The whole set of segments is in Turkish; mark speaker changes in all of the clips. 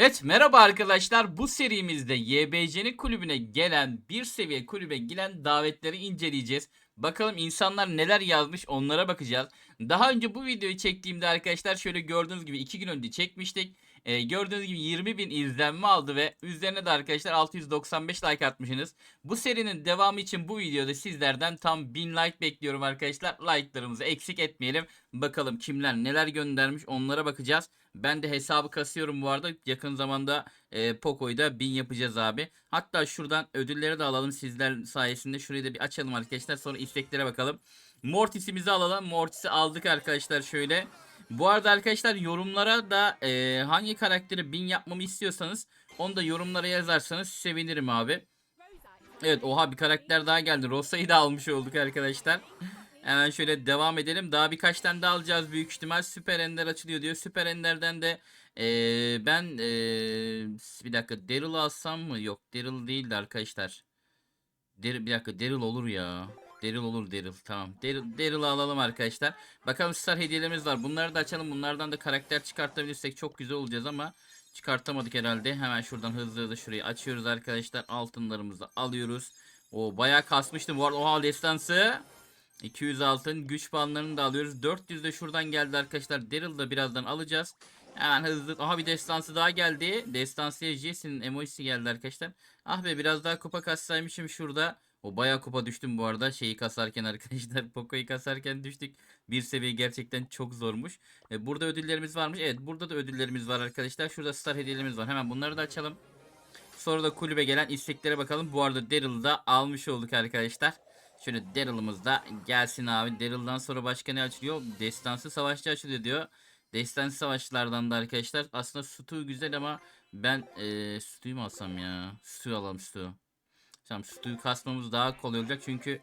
Speaker 1: Evet merhaba arkadaşlar bu serimizde YBC'nin kulübüne gelen bir seviye kulübe gelen davetleri inceleyeceğiz. Bakalım insanlar neler yazmış onlara bakacağız. Daha önce bu videoyu çektiğimde arkadaşlar şöyle gördüğünüz gibi 2 gün önce çekmiştik. Ee, gördüğünüz gibi 20 bin izlenme aldı ve üzerine de arkadaşlar 695 like atmışsınız. Bu serinin devamı için bu videoda sizlerden tam 1000 like bekliyorum arkadaşlar. Like'larımızı eksik etmeyelim. Bakalım kimler neler göndermiş onlara bakacağız. Ben de hesabı kasıyorum bu arada. Yakın zamanda e, Poco'yu da 1000 yapacağız abi. Hatta şuradan ödülleri de alalım sizler sayesinde. Şurayı da bir açalım arkadaşlar. Sonra isteklere bakalım. Mortis'imizi alalım. Mortis'i aldık arkadaşlar şöyle. Bu arada arkadaşlar yorumlara da e, hangi karakteri 1000 yapmamı istiyorsanız onu da yorumlara yazarsanız sevinirim abi. Evet oha bir karakter daha geldi. Rosa'yı da almış olduk arkadaşlar. Hemen şöyle devam edelim. Daha birkaç tane daha alacağız büyük ihtimal. Süper Ender açılıyor diyor. Süper Ender'den de eee, ben eee, bir dakika Daryl alsam mı? Yok Daryl değildi arkadaşlar. Daryl, bir dakika Daryl olur ya. Daryl olur Daryl. Tamam. Daryl, Daryl'ı alalım arkadaşlar. Bakalım star hediyelerimiz var. Bunları da açalım. Bunlardan da karakter çıkartabilirsek çok güzel olacağız ama çıkartamadık herhalde. Hemen şuradan hızlı hızlı şurayı açıyoruz arkadaşlar. Altınlarımızı alıyoruz. O bayağı kasmıştım bu arada. Oha destansı. 200 altın güç puanlarını da alıyoruz. 400 de şuradan geldi arkadaşlar. Daryl da birazdan alacağız. Hemen hızlı. Aha bir destansı daha geldi. Destansiye Jesse'nin emojisi geldi arkadaşlar. Ah be biraz daha kupa kassaymışım şurada. O bayağı kupa düştüm bu arada. Şeyi kasarken arkadaşlar. Poco'yu kasarken düştük. Bir seviye gerçekten çok zormuş. E, burada ödüllerimiz varmış. Evet burada da ödüllerimiz var arkadaşlar. Şurada star hediyelerimiz var. Hemen bunları da açalım. Sonra da kulübe gelen isteklere bakalım. Bu arada Daryl'ı da almış olduk arkadaşlar. Şöyle Daryl'ımız da gelsin abi. Daryl'dan sonra başka ne açılıyor? Destansı savaşçı açılıyor diyor. Destansı savaşçılardan da arkadaşlar. Aslında Stu güzel ama ben e, Stu'yu mu alsam ya? Stu alalım Stu. Tamam Stu'yu kasmamız daha kolay olacak çünkü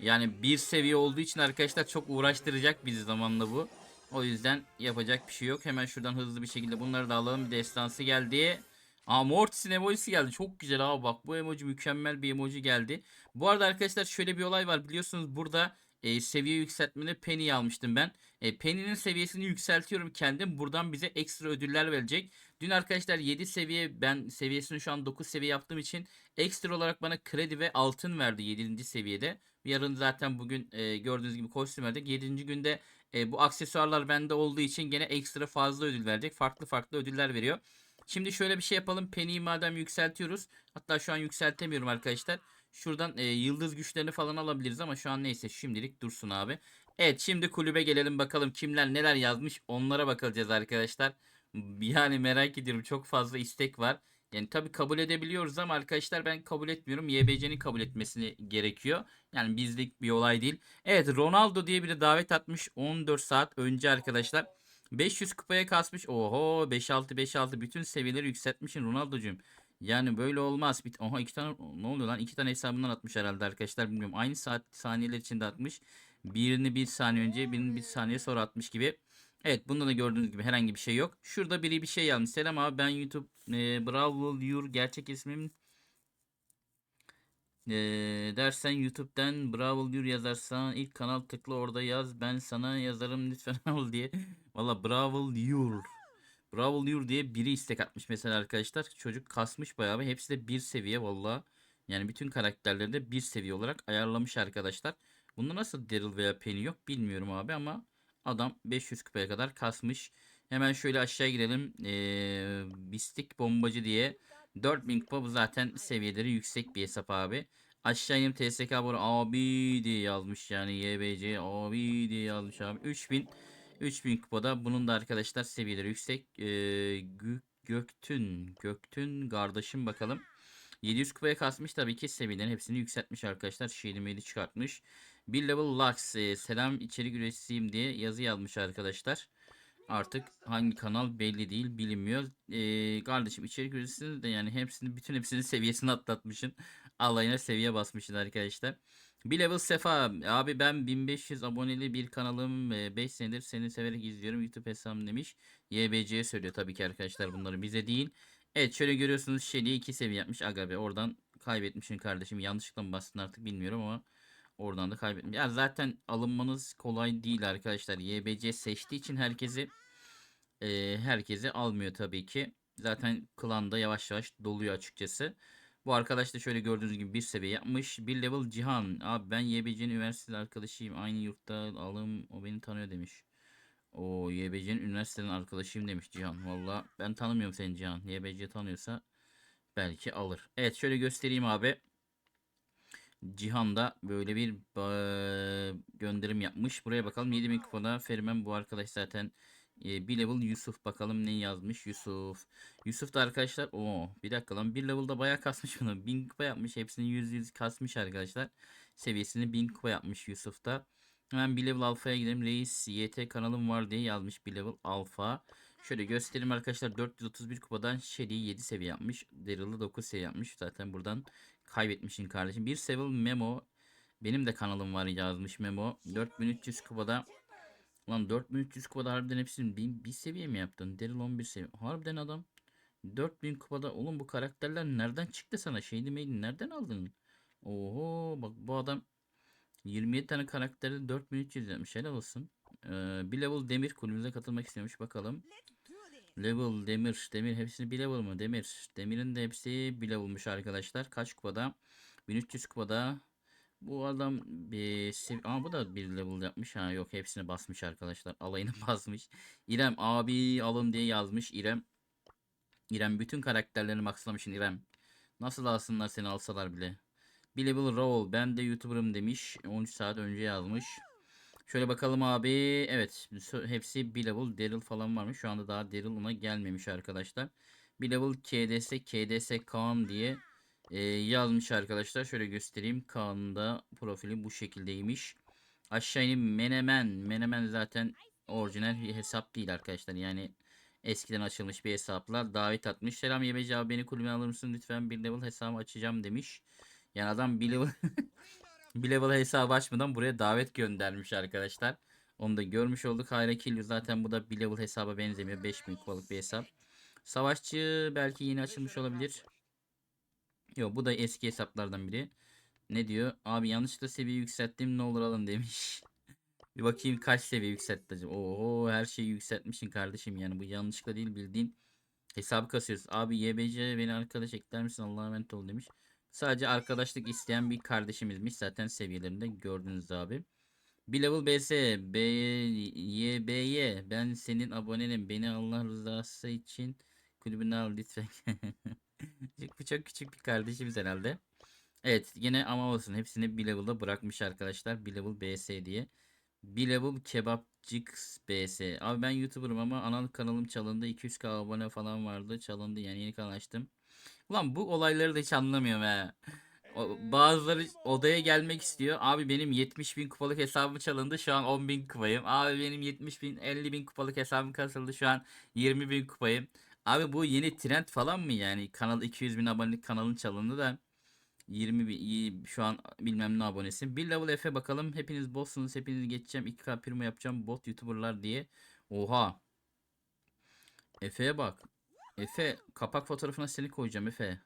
Speaker 1: yani bir seviye olduğu için arkadaşlar çok uğraştıracak bizi zamanla bu. O yüzden yapacak bir şey yok. Hemen şuradan hızlı bir şekilde bunları da alalım. Bir destansı geldi. Aa Mortis'in emojisi geldi. Çok güzel abi bak bu emoji mükemmel bir emoji geldi. Bu arada arkadaşlar şöyle bir olay var. Biliyorsunuz burada e, seviye yükseltmede Penny'yi almıştım ben. E, Penny'nin seviyesini yükseltiyorum kendim. Buradan bize ekstra ödüller verecek. Dün arkadaşlar 7 seviye ben seviyesini şu an 9 seviye yaptığım için ekstra olarak bana kredi ve altın verdi 7. seviyede. Yarın zaten bugün e, gördüğünüz gibi kostüm verdik. 7. günde e, bu aksesuarlar bende olduğu için gene ekstra fazla ödül verecek. Farklı farklı ödüller veriyor. Şimdi şöyle bir şey yapalım. Penny'yi madem yükseltiyoruz. Hatta şu an yükseltemiyorum arkadaşlar. Şuradan e, yıldız güçlerini falan alabiliriz ama şu an neyse şimdilik dursun abi. Evet şimdi kulübe gelelim bakalım kimler neler yazmış onlara bakacağız arkadaşlar. Yani merak ediyorum çok fazla istek var. Yani tabi kabul edebiliyoruz ama arkadaşlar ben kabul etmiyorum. YBC'nin kabul etmesini gerekiyor. Yani bizlik bir olay değil. Evet Ronaldo diye biri davet atmış 14 saat önce arkadaşlar. 500 kupaya kasmış. Oho 5-6 5-6 bütün seviyeleri yükseltmişsin Ronaldo'cum. Yani böyle olmaz. Bir, oha iki tane ne oluyor lan? İki tane hesabından atmış herhalde arkadaşlar bilmiyorum. Aynı saat saniyeler içinde atmış. Birini bir saniye önce birini bir saniye sonra atmış gibi. Evet bunda da gördüğünüz gibi herhangi bir şey yok. Şurada biri bir şey yazmış. Selam abi ben YouTube e, Bravo Your gerçek ismim e, dersen YouTube'dan Bravo Your yazarsan ilk kanal tıkla orada yaz. Ben sana yazarım lütfen ol diye. Valla Bravo Your. Bravo Your diye biri istek atmış mesela arkadaşlar. Çocuk kasmış bayağı bir. Hepsi de bir seviye valla. Yani bütün karakterleri de bir seviye olarak ayarlamış arkadaşlar. Bunda nasıl Daryl veya Penny yok bilmiyorum abi ama adam 500 kupaya kadar kasmış. Hemen şöyle aşağı girelim. Ee, Bistik bombacı diye 4000 kupa bu zaten seviyeleri yüksek bir hesap abi. Aşağı inip TSK bunu abi diye yazmış yani YBC abi diye yazmış abi. 3000 3000 kupada bunun da arkadaşlar seviyeleri yüksek. Ee, Gö- Göktün Göktün kardeşim bakalım. 700 kupaya kasmış tabii ki seviyelerin hepsini yükseltmiş arkadaşlar. Şiirimi çıkartmış. Bir level Lux e, selam içerik üreticiyim diye yazı yazmış arkadaşlar. Artık hangi kanal belli değil bilinmiyor. E, kardeşim içerik üreticisiniz de yani hepsini bütün hepsini seviyesini atlatmışsın. Alayına seviye basmışsın arkadaşlar. Bir level Sefa abi ben 1500 aboneli bir kanalım 5 senedir seni severek izliyorum YouTube hesabım demiş. YBC'ye söylüyor tabii ki arkadaşlar bunları bize değil. Evet şöyle görüyorsunuz Shelly'yi 2 seviye yapmış. Aga be oradan kaybetmişsin kardeşim. Yanlışlıkla mı bastın artık bilmiyorum ama oradan da kaybetmiş. Ya zaten alınmanız kolay değil arkadaşlar. YBC seçtiği için herkesi e, herkesi almıyor tabii ki. Zaten klanda yavaş yavaş doluyor açıkçası. Bu arkadaş da şöyle gördüğünüz gibi bir seviye yapmış. Bir level Cihan. Abi ben YBC'nin üniversitede arkadaşıyım. Aynı yurtta alım o beni tanıyor demiş. O YBC'nin üniversiteden arkadaşıyım demiş Cihan. Valla ben tanımıyorum seni Cihan. YBC tanıyorsa belki alır. Evet şöyle göstereyim abi. Cihan da böyle bir gönderim yapmış. Buraya bakalım 7000 kupada Ferimen bu arkadaş zaten e, bir level Yusuf bakalım ne yazmış Yusuf. Yusuf da arkadaşlar o bir dakika lan bir level'da bayağı kasmış bunu. 1000 kupa yapmış. Hepsini 100 100 kasmış arkadaşlar. Seviyesini 1000 kupa yapmış Yusuf da. Hemen bir level alfaya gidelim. Reis YT kanalım var diye yazmış bir level alfa. Şöyle göstereyim arkadaşlar 431 kupadan Shelly'i 7 seviye yapmış. Daryl'ı 9 seviye yapmış. Zaten buradan kaybetmişsin kardeşim. Bir level Memo benim de kanalım var yazmış Memo. 4300 kupada Lan 4300 kupada harbiden hepsini bir, bir seviye mi yaptın? Daryl 11 seviye. Harbiden adam 4000 kupada oğlum bu karakterler nereden çıktı sana? Şeydi miydi? Nereden aldın? Oho bak bu adam 27 tane karakterde 4300 yapmış. Helal olsun. Ee, bir level Demir kulübümüze katılmak istiyormuş. Bakalım. Level Demir. Demir hepsini bir level mı? Demir. Demir'in de hepsi bir level'mış arkadaşlar. Kaç kupada? 1300 kupada. Bu adam bir Aa, bu da bir level yapmış. Ha yok hepsini basmış arkadaşlar. Alayını basmış. İrem abi alın diye yazmış. İrem İrem bütün karakterlerini maxlamışsın İrem. Nasıl alsınlar seni alsalar bile. Level roll ben de YouTuber'ım demiş. 13 saat önce yazmış. Şöyle bakalım abi. Evet hepsi level Daryl falan varmış. Şu anda daha Daryl ona gelmemiş arkadaşlar. Level KDS KDS Kaan diye e, yazmış arkadaşlar. Şöyle göstereyim. Kaan'ın da profili bu şekildeymiş. Aşağı ineyim Menemen. Menemen zaten orijinal bir hesap değil arkadaşlar. Yani eskiden açılmış bir hesapla davet atmış. Selam YBC abi beni kulübüne alır mısın? Lütfen bir level hesabı açacağım demiş. Yani adam bir level bir level hesabı açmadan buraya davet göndermiş arkadaşlar. Onu da görmüş olduk. Hayra Killu zaten bu da bir level hesaba benzemiyor. 5000 kupalık bir hesap. Savaşçı belki yeni açılmış olabilir. Yok bu da eski hesaplardan biri. Ne diyor? Abi yanlışlıkla seviye yükselttim ne olur alın demiş. Bir bakayım kaç seviye yükseltti acaba. Oho her şeyi yükseltmişsin kardeşim yani bu yanlışlıkla değil bildiğin hesabı kasıyoruz. Abi YBC beni arkadaş ekler misin Allah'a emanet ol demiş. Sadece arkadaşlık isteyen bir kardeşimizmiş zaten seviyelerinde gördünüz abi. Bir level BS B Y B Y ben senin abonenim beni Allah rızası için kulübüne al lütfen. bu çok küçük bir kardeşimiz herhalde. Evet yine ama olsun hepsini bir level'da bırakmış arkadaşlar. Bir level BS diye. Bir level kebapcık BS. Abi ben YouTuber'ım ama ana kanalım çalındı. 200k abone falan vardı. Çalındı yani yeni kanal açtım. Ulan bu olayları da hiç anlamıyorum he. O- bazıları odaya gelmek istiyor. Abi benim 70 bin kupalık hesabım çalındı. Şu an 10 bin kupayım. Abi benim 70 bin 50 bin kupalık hesabım kasıldı. Şu an 20 bin kupayım. Abi bu yeni trend falan mı yani? Kanal 200 bin abonelik kanalın çalındı da 20 bin şu an bilmem ne abonesi. Bir level F'e bakalım. Hepiniz botsunuz. Hepinizi geçeceğim. 2K primo yapacağım. Bot YouTuber'lar diye. Oha. Efe'ye bak. Efe kapak fotoğrafına seni koyacağım Efe.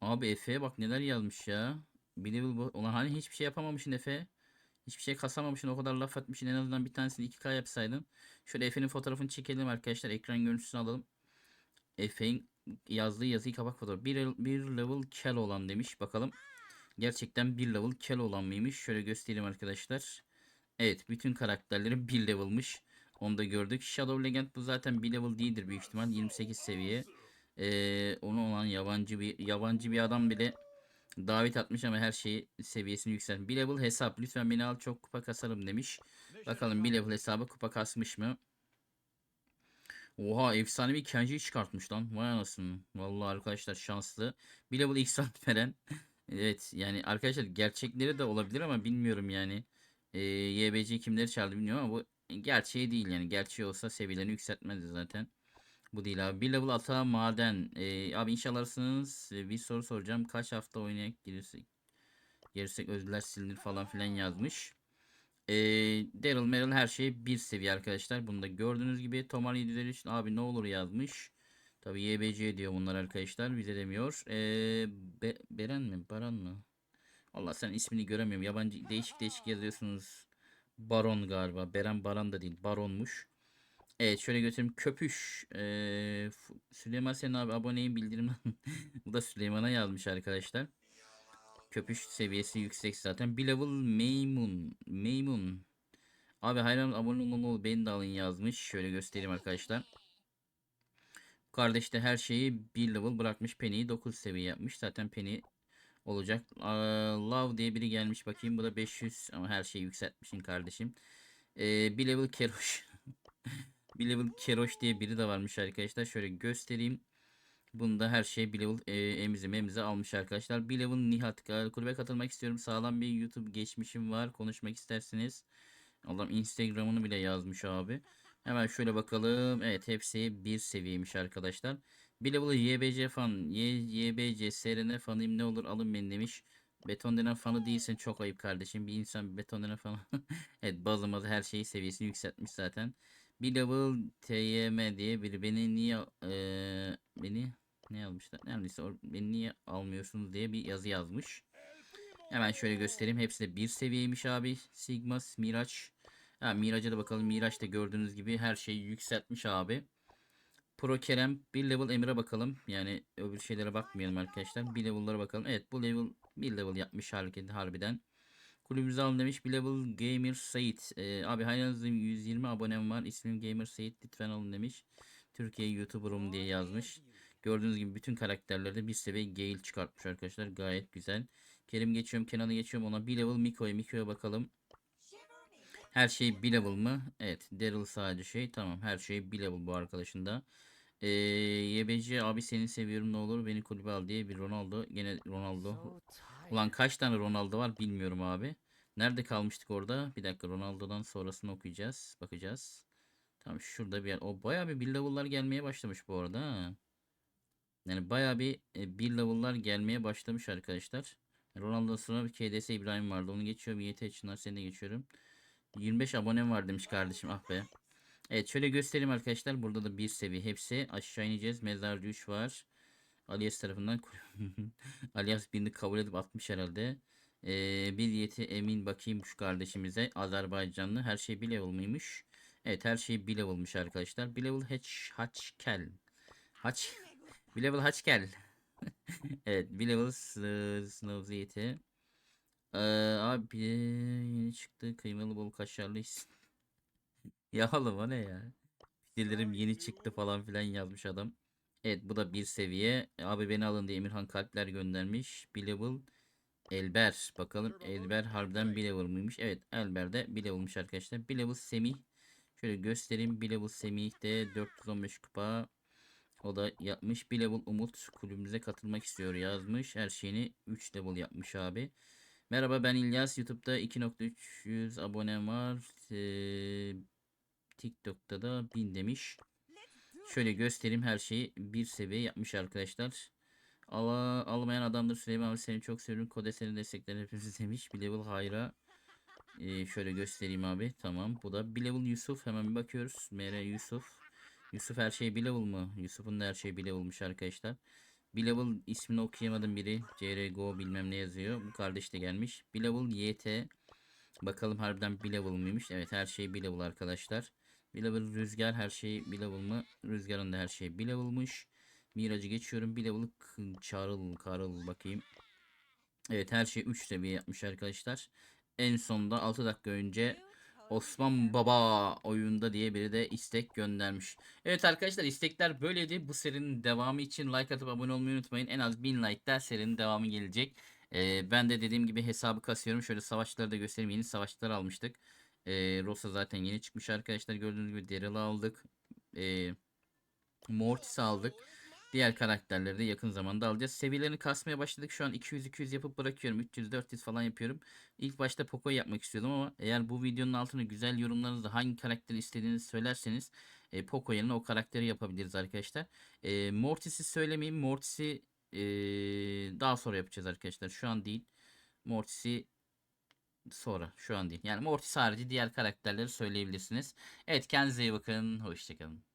Speaker 1: Abi Efe'ye bak neler yazmış ya. Bir level bu. Ulan hani hiçbir şey yapamamışsın Efe. Hiçbir şey kasamamışsın o kadar laf atmışsın en azından bir tanesini 2K yapsaydın. Şöyle Efe'nin fotoğrafını çekelim arkadaşlar. Ekran görüntüsünü alalım. Efe'nin yazdığı yazıyı kapak fotoğrafı. Bir, bir level kel olan demiş. Bakalım. Gerçekten bir level kel olan mıymış? Şöyle göstereyim arkadaşlar. Evet bütün karakterleri bir level'mış. Onu da gördük. Shadow Legend bu zaten bir level değildir büyük ihtimal. 28 seviye. Ee, onu olan yabancı bir yabancı bir adam bile davet atmış ama her şeyi seviyesini yükseltmiş. Bir level hesap. Lütfen beni al çok kupa kasarım demiş. Bakalım bir level hesabı kupa kasmış mı? Oha efsane bir Kenji'yi çıkartmış lan. Vay anasını. Vallahi arkadaşlar şanslı. Bir level X veren. evet yani arkadaşlar gerçekleri de olabilir ama bilmiyorum yani. Ee, YBC kimleri çaldı bilmiyorum ama bu gerçeği değil yani. Gerçeği olsa seviyelerini yükseltmezdi zaten. Bu değil abi. Bir level ata maden. Ee, abi inşallah alırsınız. Ee, bir soru soracağım. Kaç hafta oynayak gelirsek, gelirsek özürler silinir falan filan yazmış. Ee, Daryl Merrill her şey bir seviye arkadaşlar. Bunu da gördüğünüz gibi Tomar 753 abi ne olur yazmış. Tabi YBC diyor bunlar arkadaşlar. Bize demiyor. Ee, Be- Beren mi? Baran mı? Allah sen ismini göremiyorum. Yabancı değişik değişik yazıyorsunuz. Baron galiba. Beren Baran da değil. Baronmuş. Evet şöyle götüreyim. Köpüş. Ee, Süleyman senin abi aboneyim bildirim. Bu da Süleyman'a yazmış arkadaşlar. Köpüş seviyesi yüksek zaten. Bir level Maymun. Maymun. Abi hayran abone olun beni de alın yazmış. Şöyle göstereyim arkadaşlar. Kardeş de her şeyi bir level bırakmış. Penny'yi 9 seviye yapmış. Zaten Penny olacak. Love diye biri gelmiş bakayım. Bu da 500 ama her şeyi yükseltmişsin kardeşim. Ee, bir level Keroş. bir level Keroş diye biri de varmış arkadaşlar. Şöyle göstereyim. Bunda her şey bir level e, emizi memizi almış arkadaşlar. Bir level Nihat kulübe katılmak istiyorum. Sağlam bir YouTube geçmişim var. Konuşmak isterseniz. Adam Instagram'ını bile yazmış abi. Hemen şöyle bakalım. Evet hepsi bir seviyeymiş arkadaşlar. Bir level YBC fan. Y, YBC SRN fanıyım ne olur alın beni demiş. Beton denen fanı değilsen çok ayıp kardeşim. Bir insan beton denen fanı. evet bazı her şeyi seviyesini yükseltmiş zaten. Bir level TYM diye biri beni niye eee, beni ne yazmışlar? Neredeyse beni niye almıyorsunuz diye bir yazı yazmış. Hemen şöyle göstereyim. Hepsi de bir seviyeymiş abi. Sigma, Miraç. Ha, Miraç'a da bakalım. Miraç da gördüğünüz gibi her şeyi yükseltmiş abi. Pro Kerem bir level Emir'e bakalım. Yani öbür şeylere bakmayalım arkadaşlar. Bir level'lara bakalım. Evet bu level bir level yapmış hareketi harbiden. Kulübümüze alın demiş. Level Gamer Sait. Ee, abi hayranınızda 120 abonem var. İsmim Gamer Sait. Lütfen alın demiş. Türkiye YouTuber'ım diye yazmış. Gördüğünüz gibi bütün karakterlerde bir seviye Gale çıkartmış arkadaşlar. Gayet güzel. Kerim geçiyorum. Kenan'ı geçiyorum. Ona bir level Miko'ya. Miko'ya bakalım. Her şey bir level mı? Evet. Daryl sadece şey. Tamam. Her şey bir level bu arkadaşın da. Ee, YBC abi seni seviyorum ne olur beni kulübe al diye bir Ronaldo. Gene Ronaldo. Ulan kaç tane Ronaldo var bilmiyorum abi. Nerede kalmıştık orada? Bir dakika Ronaldo'dan sonrasını okuyacağız. Bakacağız. Tamam şurada bir yer. O bayağı bir bir level'lar gelmeye başlamış bu arada. ha. Yani bayağı bir e, bir level'lar gelmeye başlamış arkadaşlar. Ronaldo sonra bir KDS İbrahim vardı. Onu geçiyorum. YT Çınar seni de geçiyorum. 25 abonem var demiş kardeşim. Ah be. Evet şöyle göstereyim arkadaşlar. Burada da bir seviye hepsi. Aşağı ineceğiz. Mezarcı 3 var. Alias tarafından Alias birini kabul edip atmış herhalde. Ee, bir yeti emin bakayım şu kardeşimize. Azerbaycanlı. Her şey bir level mıymış? Evet her şey bir level'mış arkadaşlar. Bir level hatch, hatchkel. Haç. Bir level hatchkel. evet bir level s- Snows yeti. Ee, abi yeni çıktı. Kıymalı bol kaşarlı ya oğlum o ne ya? Fikirlerim yeni çıktı falan filan yazmış adam. Evet bu da bir seviye. Abi beni alın diye Emirhan kalpler göndermiş. Bir level Elber. Bakalım Elber harbiden bir level mıymış? Evet Elber de bir level'mış arkadaşlar. Bir level Semih. Şöyle göstereyim. Bir level Semih de 415 kupa. O da yapmış. Bir level Umut kulübümüze katılmak istiyor yazmış. Her şeyini 3 level yapmış abi. Merhaba ben İlyas. YouTube'da 2.300 abonem var. Ee, TikTok'ta da 1000 demiş. Şöyle göstereyim her şeyi bir seviye yapmış arkadaşlar. Ala, almayan adamdır Süleyman abi seni çok seviyorum. Kode seni destekler hepimiz demiş. Bir level hayra. Ee, şöyle göstereyim abi. Tamam. Bu da bir level Yusuf. Hemen bir bakıyoruz. MR Yusuf. Yusuf her şey bir level mı? Yusuf'un da her şey bir level'mış arkadaşlar. Bir level ismini okuyamadım biri. CRGO bilmem ne yazıyor. Bu kardeş de gelmiş. Bir level YT. Bakalım harbiden bir level mıymış? Evet her şey bir level arkadaşlar. Bir level rüzgar her şey bir level mı? Rüzgarın da her şey bir level'mış. Miracı geçiyorum. Bir level k- çağrıl karıl bakayım. Evet her şey 3 seviye yapmış arkadaşlar. En sonunda 6 dakika önce Osman Baba oyunda diye biri de istek göndermiş. Evet arkadaşlar istekler böyleydi. Bu serinin devamı için like atıp abone olmayı unutmayın. En az 1000 like'da serinin devamı gelecek. Ee, ben de dediğim gibi hesabı kasıyorum. Şöyle savaşçıları da göstereyim. Yeni savaşçılar almıştık. Ee, Rosa zaten yeni çıkmış arkadaşlar. Gördüğünüz gibi Daryl'ı aldık. Ee, Mortis'i aldık. Diğer karakterleri de yakın zamanda alacağız. Seviyelerini kasmaya başladık. Şu an 200-200 yapıp bırakıyorum. 300-400 falan yapıyorum. İlk başta Poco'yu yapmak istiyordum ama eğer bu videonun altına güzel yorumlarınızda hangi karakteri istediğinizi söylerseniz e, Poco yerine o karakteri yapabiliriz arkadaşlar. E, Mortis'i söylemeyeyim. Mortis'i e, daha sonra yapacağız arkadaşlar. Şu an değil. Mortis'i sonra. Şu an değil. Yani Mortis harici diğer karakterleri söyleyebilirsiniz. Evet kendinize iyi bakın. Hoşçakalın.